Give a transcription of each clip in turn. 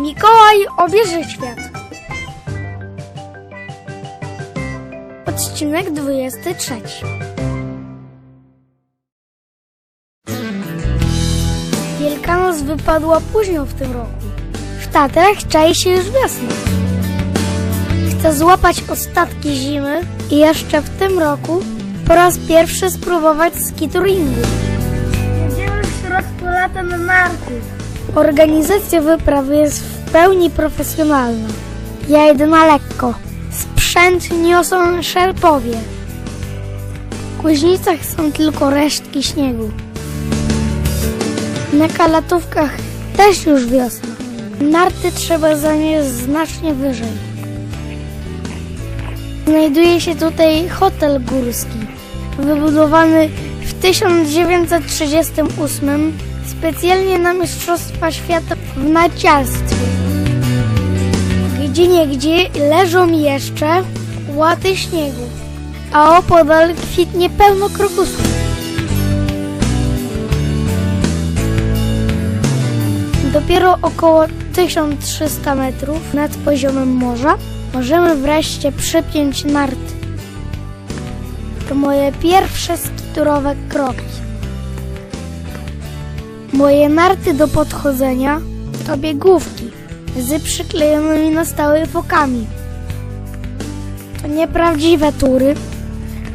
Mikołaj obierze świat. Odcinek 23. Wielkanoc wypadła późno w tym roku. W Tatrach czai się już wiosna. Chcę złapać ostatki zimy i jeszcze w tym roku po raz pierwszy spróbować ski touringu. Jedziemy w środku lata na narty. Organizacja wyprawy jest w pełni profesjonalna. Ja jedę na lekko. Sprzęt niosą szerpowie. W kuźnicach są tylko resztki śniegu. Na kalatówkach też już wiosna. Narty trzeba zanieść znacznie wyżej. Znajduje się tutaj hotel górski, wybudowany w 1938 specjalnie na Mistrzostwa Świata w narciarstwie. Gdzie niegdzie leżą jeszcze łaty śniegu, a opodal kwitnie pełno krokusów. Dopiero około 1300 metrów nad poziomem morza możemy wreszcie przypiąć narty. To moje pierwsze skiturowe kroki. Moje narty do podchodzenia to biegówki z przyklejonymi na stałe fokami. To nieprawdziwe tury,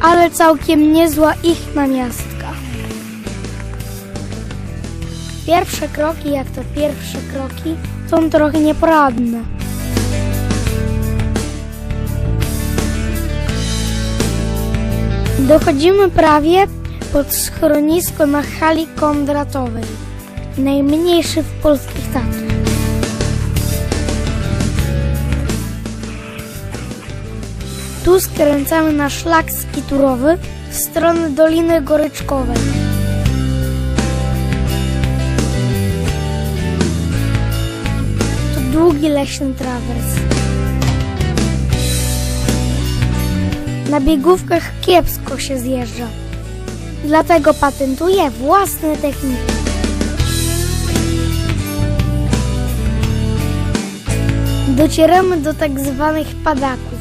ale całkiem niezła ich namiastka. Pierwsze kroki, jak to pierwsze kroki, są trochę nieporadne. Dochodzimy prawie pod schronisko na hali kondratowej, najmniejszy w polskich Tatrach. Tu skręcamy na szlak skiturowy w stronę Doliny Goryczkowej. To długi leśny trawers. Na biegówkach kiepsko się zjeżdża. Dlatego patentuję własne techniki. Docieramy do tak zwanych padaków.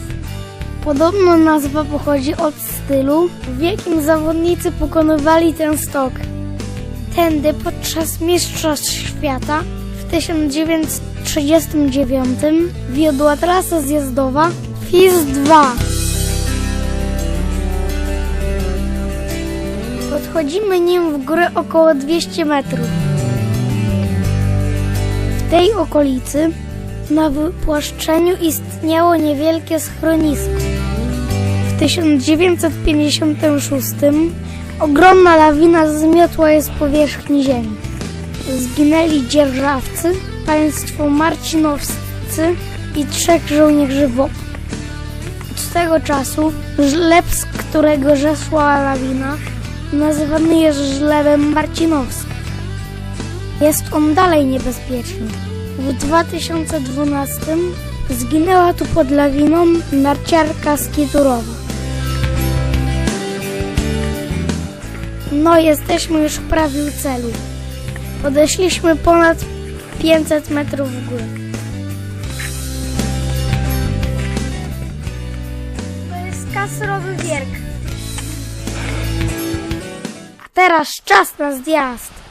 Podobno nazwa pochodzi od stylu, w jakim zawodnicy pokonywali ten stok. Tędy podczas Mistrzostw Świata w 1939 wiodła trasa zjazdowa FIS 2. Podchodzimy nim w górę około 200 metrów. W tej okolicy na wypłaszczeniu istniało niewielkie schronisko. W 1956 ogromna lawina zmiotła je z powierzchni ziemi. Zginęli dzierżawcy, państwo marcinowscy i trzech żołnierzy WOP. Od tego czasu żleb, z którego zeszła lawina, nazywany jest żlebem marcinowskim. Jest on dalej niebezpieczny. W 2012 zginęła tu pod lawiną narciarka skiturowa. No, jesteśmy już prawie u celu. Podeszliśmy ponad 500 metrów w górę. To jest kasrowy wierk. A teraz czas na zjazd.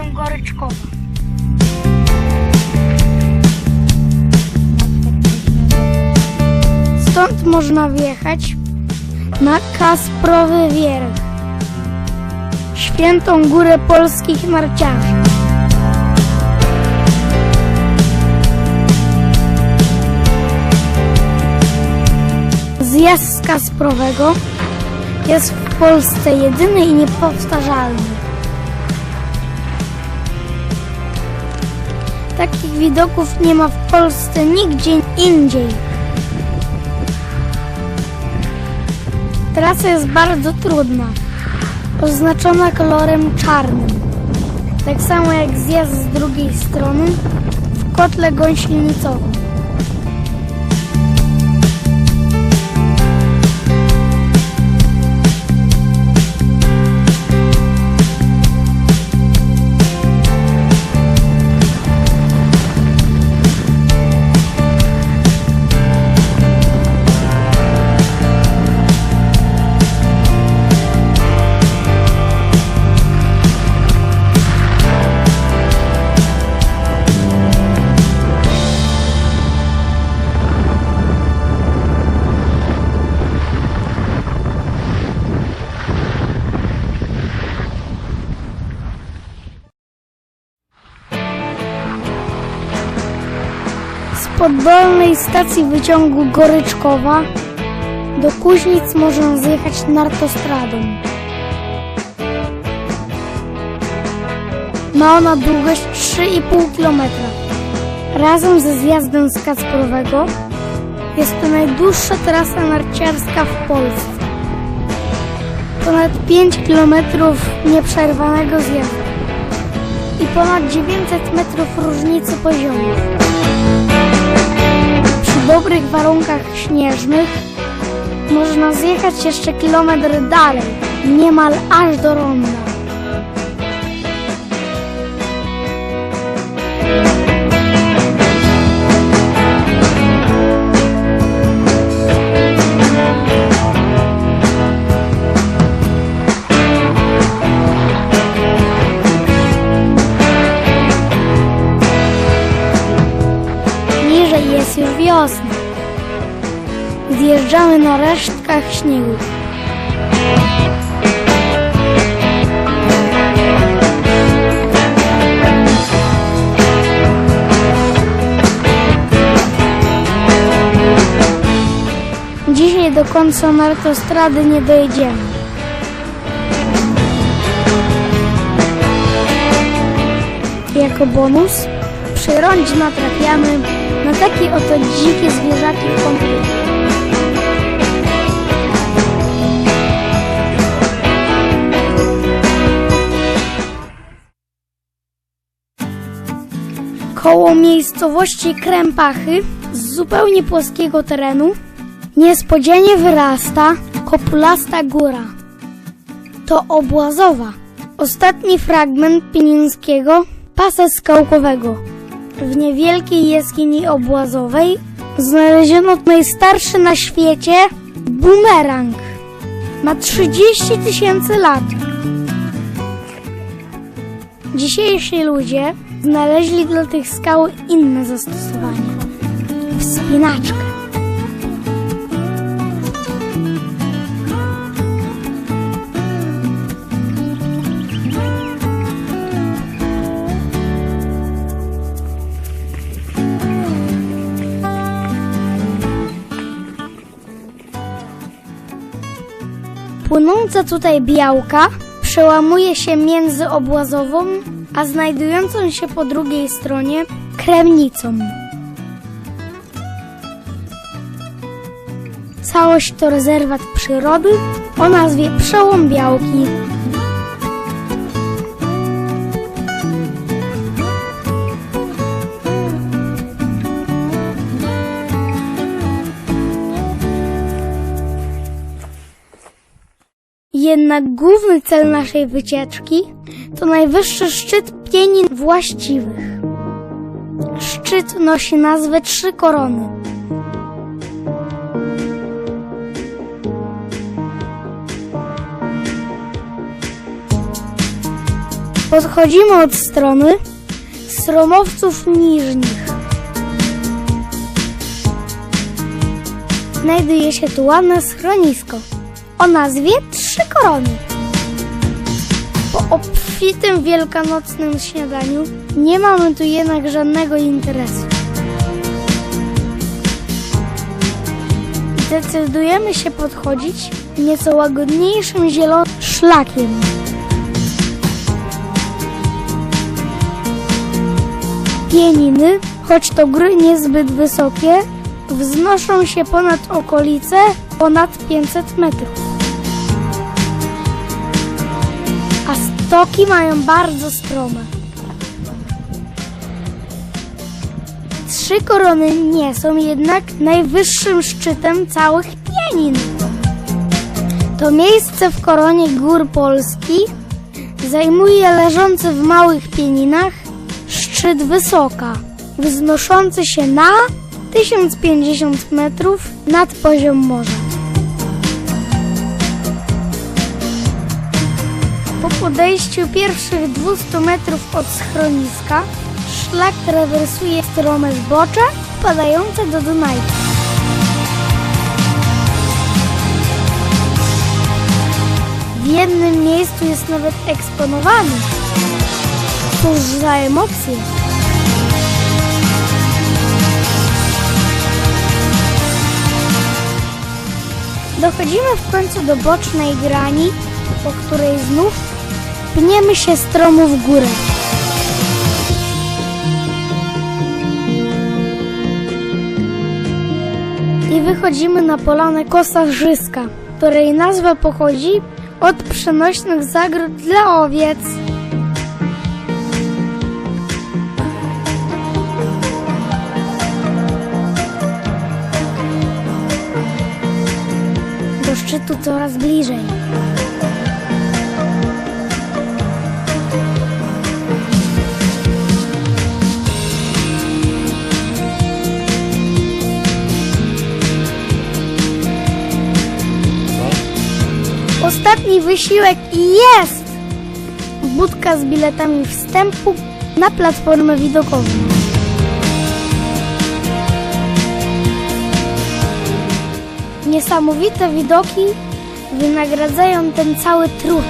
Wyciągiem Goryczkowa. Stąd można wjechać na Kasprowy Wierch, świętą górę polskich narciarzy. zjazd z Kasprowego jest w Polsce jedyny i niepowtarzalny. Takich widoków nie ma w Polsce nigdzie indziej. Trasa jest bardzo trudna, oznaczona kolorem czarnym. Tak samo jak zjazd z drugiej strony w kotle gąsienicowym. Z podbolnej stacji wyciągu Goryczkowa do Kuźnic można zjechać nartostradą. Ma ona długość 3,5 km. Razem ze zjazdem z Kacprowego jest to najdłuższa trasa narciarska w Polsce. Ponad 5 km nieprzerwanego zjazdu i ponad 900 metrów różnicy poziomów. Przy dobrych warunkach śnieżnych można zjechać jeszcze kilometr dalej, niemal aż do ronda. Śniegu. Dzisiaj do końca autostrady nie dojedziemy. Jako bonus przy natrafiamy na takie oto dzikie zwierzaki w kąpie. Koło miejscowości Krępachy z zupełnie płaskiego terenu niespodzianie wyrasta kopulasta góra. To Obłazowa, ostatni fragment pienińskiego pasa skałkowego. W niewielkiej jaskini obłazowej znaleziono najstarszy na świecie bumerang. Ma 30 tysięcy lat. Dzisiejsi ludzie znaleźli dla tych skał inne zastosowanie. Wspinaczkę. Płynąca tutaj białka przełamuje się między obłazową, a znajdującą się po drugiej stronie kremnicą. Całość to rezerwat przyrody o nazwie Przełom Białki. Jednak główny cel naszej wycieczki to najwyższy szczyt pienin właściwych. Szczyt nosi nazwę Trzy Korony. Podchodzimy od strony Sromowców Niżnych. Znajduje się tu ładne schronisko o nazwie Trzy Korony. Po obfitym wielkanocnym śniadaniu nie mamy tu jednak żadnego interesu. Decydujemy się podchodzić nieco łagodniejszym zielonym szlakiem. Pieniny, choć to góry niezbyt wysokie, wznoszą się ponad okolice ponad 500 metrów. Stoki mają bardzo strome. Trzy korony nie są jednak najwyższym szczytem całych pienin. To miejsce w koronie gór Polski zajmuje leżący w małych pieninach szczyt wysoka, wznoszący się na 1050 metrów nad poziom morza. Po podejściu pierwszych 200 metrów od schroniska szlak trawersuje strome zbocze wpadające do Dunaju. W jednym miejscu jest nawet eksponowany. Cóż za emocje! Dochodzimy w końcu do bocznej grani, po której znów pniemy się stromu w górę. I wychodzimy na polanę Kosarzyska, której nazwa pochodzi od przenośnych zagród dla owiec. Do szczytu coraz bliżej. Ostatni wysiłek i jest! Budka z biletami wstępu na platformę widokową. Niesamowite widoki wynagradzają ten cały trud.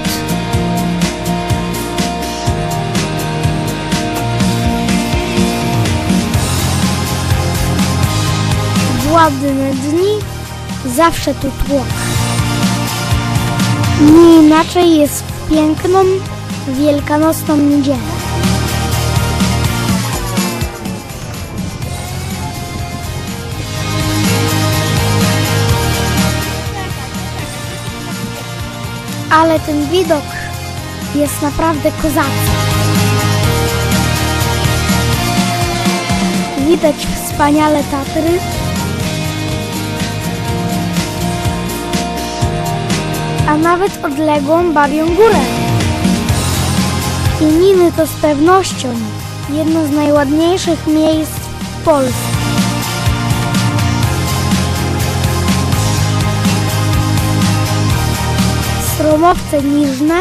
Ładne dni zawsze tu tłok. Nie inaczej jest w piękną, wielkanocną niedzielę. Ale ten widok jest naprawdę kozacki. Widać wspaniale Tatry, a nawet odległą Babią Górę. Pieniny to z pewnością jedno z najładniejszych miejsc w Polsce. Stromowce niżne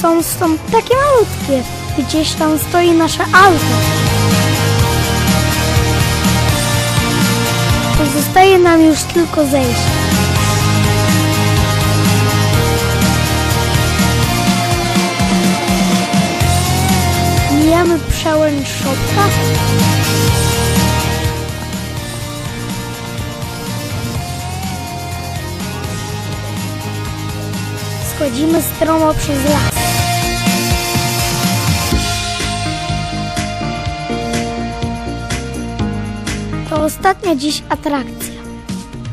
są stąd takie malutkie. Gdzieś tam stoi nasze auto. Pozostaje nam już tylko zejść. Mijamy przełęcz Szopka. Schodzimy stromo przez las. To ostatnia dziś atrakcja.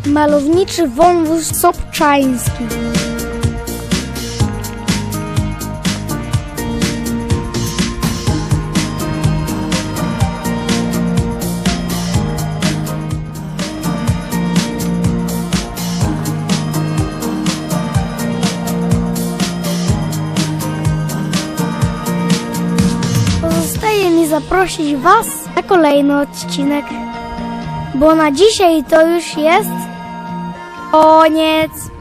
Malowniczy wąwóz Sobczański. Zaprosić Was na kolejny odcinek, bo na dzisiaj to już jest koniec.